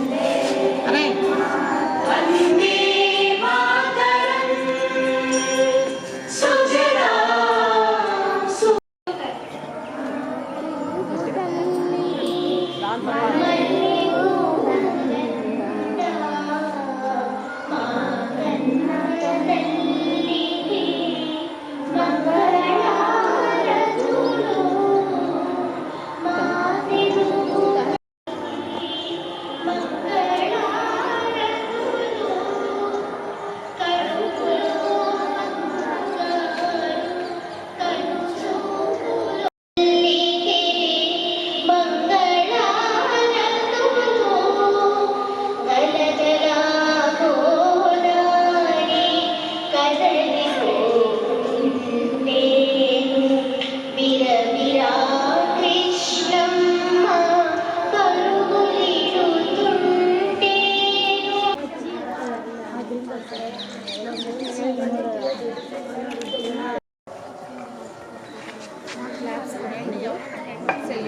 nation.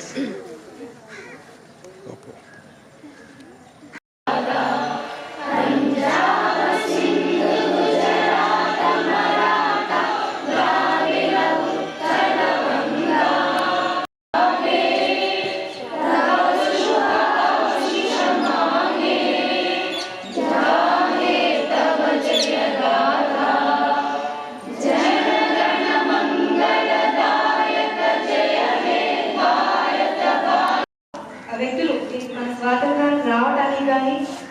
Sí.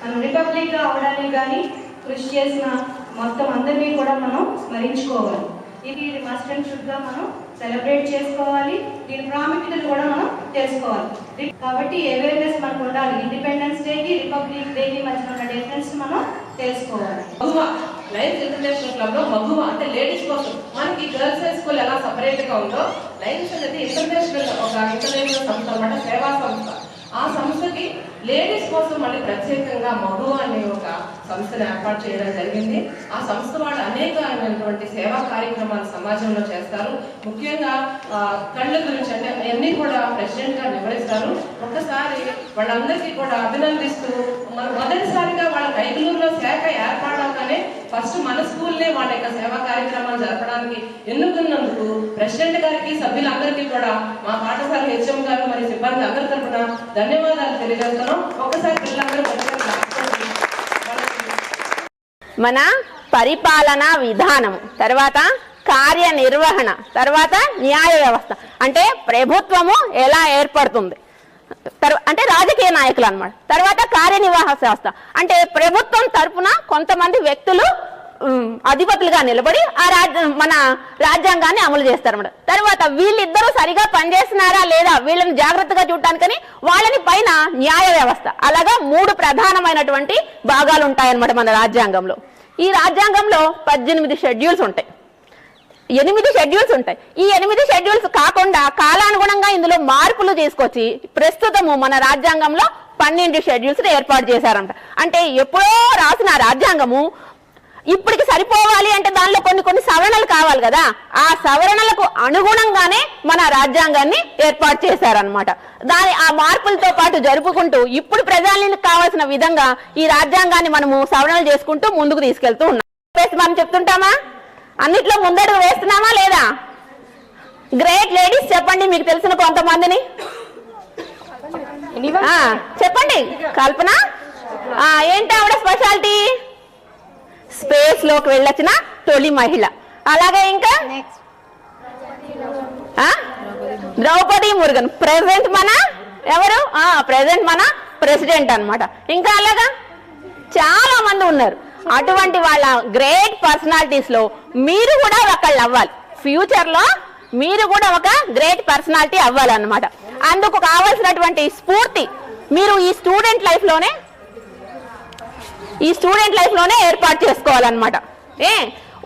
మనం republic అవడానికి కానీ కృషి చేసిన మొత్తం అందరినీ కూడా మనం స్మరించుకోవాలి. ఇది మస్ట్ అండ్ షుడ్గా మనం సెలబ్రేట్ చేసుకోవాలి. దీని ప్రాముఖ్యతను కూడా మనం తెలుసుకోవాలి. కాబట్టి అవేర్నెస్ మనకు ఉండాలి. ఇండిపెండెన్స్ డేకి రిపబ్లిక్ డేకి మధ్య ఉన్న డిఫరెన్స్ మనం తెలుసుకోవాలి. మగువ లయన్స్ ఇంటర్నేషనల్ క్లబ్లో మగువ అంటే లేడీస్ కోసం మనకి గర్ల్స్ హై స్కూల్ ఎలా సపరేట్గా ఉందో లయన్స్ అనేది ఇంటర్నేషనల్ ఒక ఇంటర్నేషనల్ సంస్థ అనమాట సేవా సంస్థ. ఆ సంస్థకి లేడీస్ కోసం మళ్ళీ ప్రత్యేకంగా మగు అనే ఒక సంస్థను ఏర్పాటు చేయడం జరిగింది. ఆ సంస్థ వాళ్ళు అనేకమైనటువంటి సేవా కార్యక్రమాలు సమాజంలో చేస్తారు. ముఖ్యంగా ఆ, కళ్ళ గురించి అంటే అవన్నీ కూడా ప్రెసిడెంట్గా వివరిస్తారు. ఒకసారి వాళ్ళందరికీ కూడా అభినందిస్తూ మొదటిసారిగా వాళ్ళ కైగులూరులో శాఖ ఏర్పడగానే ఫస్ట్ మన స్కూల్నే వాళ్ళ యొక్క సేవా కార్యక్రమాలు జరపడానికి ఎన్నుకున్నందుకు ప్రెసిడెంట్ గారికి సభ్యులందరికీ కూడా మా పాఠశాల హెచ్ఎం గారు మరియు సిబ్బంది అందరి తరఫున ధన్యవాదాలు తెలియజేస్తున్నాం. ఒకసారి పిల్లలందరూ మన పరిపాలనా విధానం తర్వాత కార్యనిర్వహణ తర్వాత న్యాయ వ్యవస్థ. అంటే ప్రభుత్వము ఎలా ఏర్పడుతుంది? అంటే రాజకీయ నాయకులు అన్నమాట. తర్వాత కార్యనిర్వాహ వ్యవస్థ. అంటే ప్రభుత్వం తరపున కొంతమంది వ్యక్తులు అధిపతులుగా నిలబడి ఆ రాజ్య మన రాజ్యాంగాన్ని అమలు చేస్తారన్నమాట. తర్వాత వీళ్ళిద్దరూ సరిగా పనిచేస్తున్నారా లేదా వీళ్ళని జాగ్రత్తగా చూడటానికని వాళ్ళని పైన న్యాయ వ్యవస్థ. అలాగా మూడు ప్రధానమైనటువంటి భాగాలు ఉంటాయన్నమాట మన రాజ్యాంగంలో. ఈ రాజ్యాంగంలో పద్దెనిమిది షెడ్యూల్స్ ఉంటాయి. ఎనిమిది షెడ్యూల్స్ ఉంటాయి. ఈ ఎనిమిది షెడ్యూల్స్ కాకుండా కాలానుగుణంగా ఇందులో మార్పులు తీసుకొచ్చి ప్రస్తుతము మన రాజ్యాంగంలో పన్నెండు షెడ్యూల్స్ ఏర్పాటు చేశారంట. అంటే ఎప్పుడో రాసిన రాజ్యాంగము ఇప్పటికి సరిపోవాలి అంటే దానిలో కొన్ని కొన్ని సవరణలు కావాలి కదా. ఆ సవరణలకు అనుగుణంగానే మన రాజ్యాంగాన్ని ఏర్పాటు చేశారనమాట దాని ఆ మార్పులతో పాటు జరుపుకుంటూ ఇప్పుడు ప్రజలకు కావాల్సిన విధంగా ఈ రాజ్యాంగాన్ని మనము సవరణలు చేసుకుంటూ ముందుకు తీసుకెళ్తూ ఉన్నాం. మనం చెప్తుంటామా? అన్నిట్లో ముందడుగు వేస్తున్నామా లేదా? గ్రేట్ లేడీస్ చెప్పండి మీకు తెలిసిన కొంతమందిని. చెప్పండి. కల్పన? ఏంటి ఆవిడ స్పెషాలిటీ? స్పేస్లోకి వెళ్ళొచ్చిన తొలి మహిళ. అలాగే ఇంకా? ద్రౌపది మురుగన్. ప్రెసెంట్ మన? ఎవరు? ప్రెసెంట్ మన ప్రెసిడెంట్ అన్నమాట. ఇంకా అలాగా? చాలా మంది ఉన్నారు. అటువంటి వాళ్ళ గ్రేట్ పర్సనాలిటీస్లో మీరు కూడా ఒకళ్ళు అవ్వాలి. ఫ్యూచర్లో మీరు కూడా ఒక గ్రేట్ పర్సనాలిటీ అవ్వాలన్నమాట. అందుకు కావాల్సినటువంటి స్ఫూర్తి మీరు ఈ స్టూడెంట్ లైఫ్లోనే ఈ స్టూడెంట్ లైఫ్లోనే ఏర్పాటు చేసుకోవాలన్నమాట. ఏ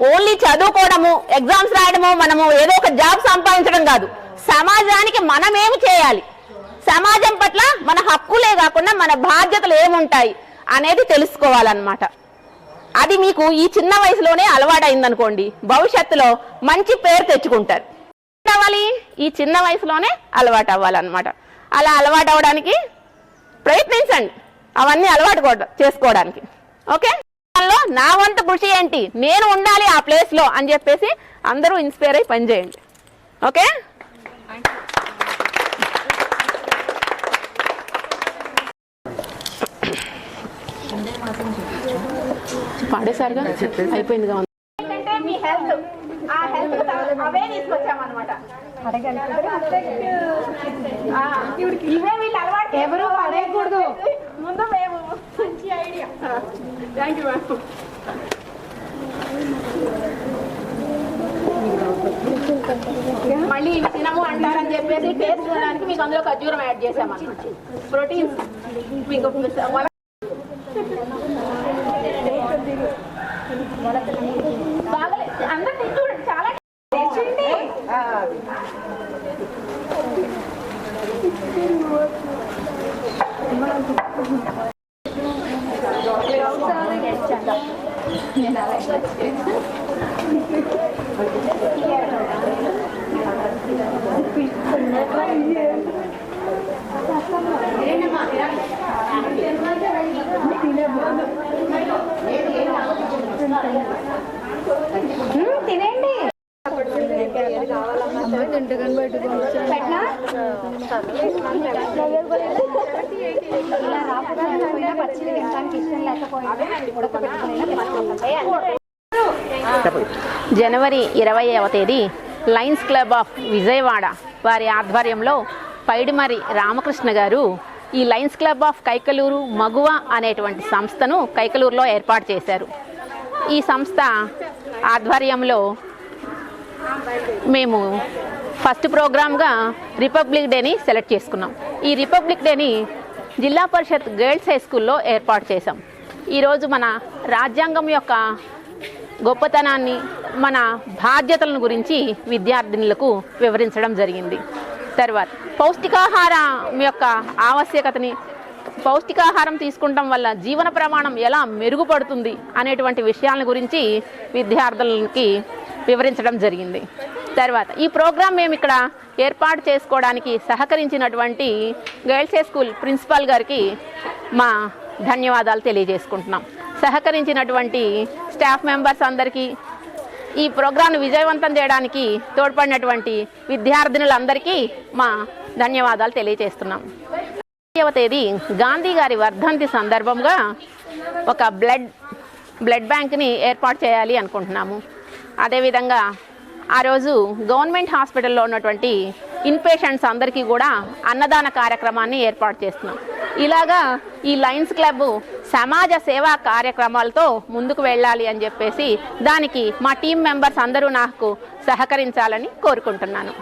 ఓన్లీ చదువుకోవడము ఎగ్జామ్స్ రాయడము మనము ఏదో ఒక జాబ్ సంపాదించడం కాదు. సమాజానికి మనమేమి చేయాలి? సమాజం పట్ల మన హక్కులే కాకుండా మన బాధ్యతలు ఏముంటాయి అనేది తెలుసుకోవాలన్నమాట. అది మీకు ఈ చిన్న వయసులోనే అలవాటైందనుకోండి. భవిష్యత్తులో మంచి పేరు తెచ్చుకుంటారు. అవ్వాలి ఈ చిన్న వయసులోనే అలవాటు అవ్వాలన్నమాట అలా అలవాటు అవ్వడానికి ప్రయత్నించండి. అవన్నీ అలవాటు కూడా- చేసుకోవడానికి. ఓకే? దానిలో నా వంతు కృషి ఏంటి? నేను ఉండాలి ఆ ప్లేస్లో అని చెప్పేసి అందరూ ఇన్స్పైర్ అయి పనిచేయండి ఓకే? పాడేసారుగా అయిపోయిందిగా ఏంటంటే మీ హెల్త్ ఆ హెల్త్ అవే తీసుకొచ్చామన్నమాట ఆ, ఇవే వీళ్ళు అలవాటు ఎవరు పడేయకూడదు ముందు మేము మంచి ఐడియా. థ్యాంక్ యూ మ్యామ్ మళ్ళీ ఇవి తినము అంటారని చెప్పేసి టేస్ట్ చూడడానికి మీకు అందులో ఖర్జూరం యాడ్ చేసామన్నమాట ప్రోటీన్స్ మీకు nie dalej. Nie, nie. జనవరి ఇరవైవ తేదీ లయన్స్ క్లబ్ ఆఫ్ విజయవాడ వారి ఆధ్వర్యంలో పైడిమరి రామకృష్ణ గారు ఈ Lions Club of Kaikaluru Maguva అనేటువంటి సంస్థను కైకలూరులో ఏర్పాటు చేశారు. ఈ సంస్థ ఆధ్వర్యంలో మేము ఫస్ట్ ప్రోగ్రామ్గా రిపబ్లిక్ డేని సెలెక్ట్ చేసుకున్నాం. ఈ రిపబ్లిక్ డేని జిల్లా పరిషత్ గర్ల్స్ హై స్కూల్లో ఏర్పాటు చేశాం. ఈరోజు మన రాజ్యాంగం యొక్క గొప్పతనాన్ని మన బాధ్యతలను గురించి విద్యార్థినులకు వివరించడం జరిగింది. తర్వాత పౌష్టికాహారం యొక్క ఆవశ్యకతని పౌష్టికాహారం తీసుకుంటాం వల్ల జీవన ప్రమాణం ఎలా మెరుగుపడుతుంది అనేటువంటి విషయాల గురించి విద్యార్థులకి వివరించడం జరిగింది. తర్వాత ఈ ప్రోగ్రాం మేము ఇక్కడ ఏర్పాటు చేసుకోవడానికి సహకరించినటువంటి గర్ల్స్ స్కూల్ ప్రిన్సిపాల్ గారికి మా ధన్యవాదాలు తెలియజేసుకుంటున్నాం. సహకరించినటువంటి స్టాఫ్ మెంబర్స్ అందరికీ ఈ ప్రోగ్రాంను విజయవంతం చేయడానికి తోడ్పడినటువంటి విద్యార్థినులందరికీ మా ధన్యవాదాలు తెలియజేస్తున్నాం. ఐదవ తేదీ గాంధీ గారి వర్ధంతి సందర్భంగా ఒక బ్లడ్ బ్లడ్ బ్యాంక్ని ఏర్పాటు చేయాలి అనుకుంటున్నాము. అదేవిధంగా ఆ రోజు గవర్నమెంట్ హాస్పిటల్లో ఉన్నటువంటి ఇన్పేషెంట్స్ అందరికీ కూడా అన్నదాన కార్యక్రమాన్ని ఏర్పాటు చేస్తున్నాం. ఇలాగా ఈ లయన్స్ క్లబ్ సమాజ సేవా కార్యక్రమాలతో ముందుకు వెళ్ళాలి అని చెప్పేసి దానికి మా టీం మెంబర్స్ అందరూ నాకు సహకరించాలని కోరుకుంటున్నాను.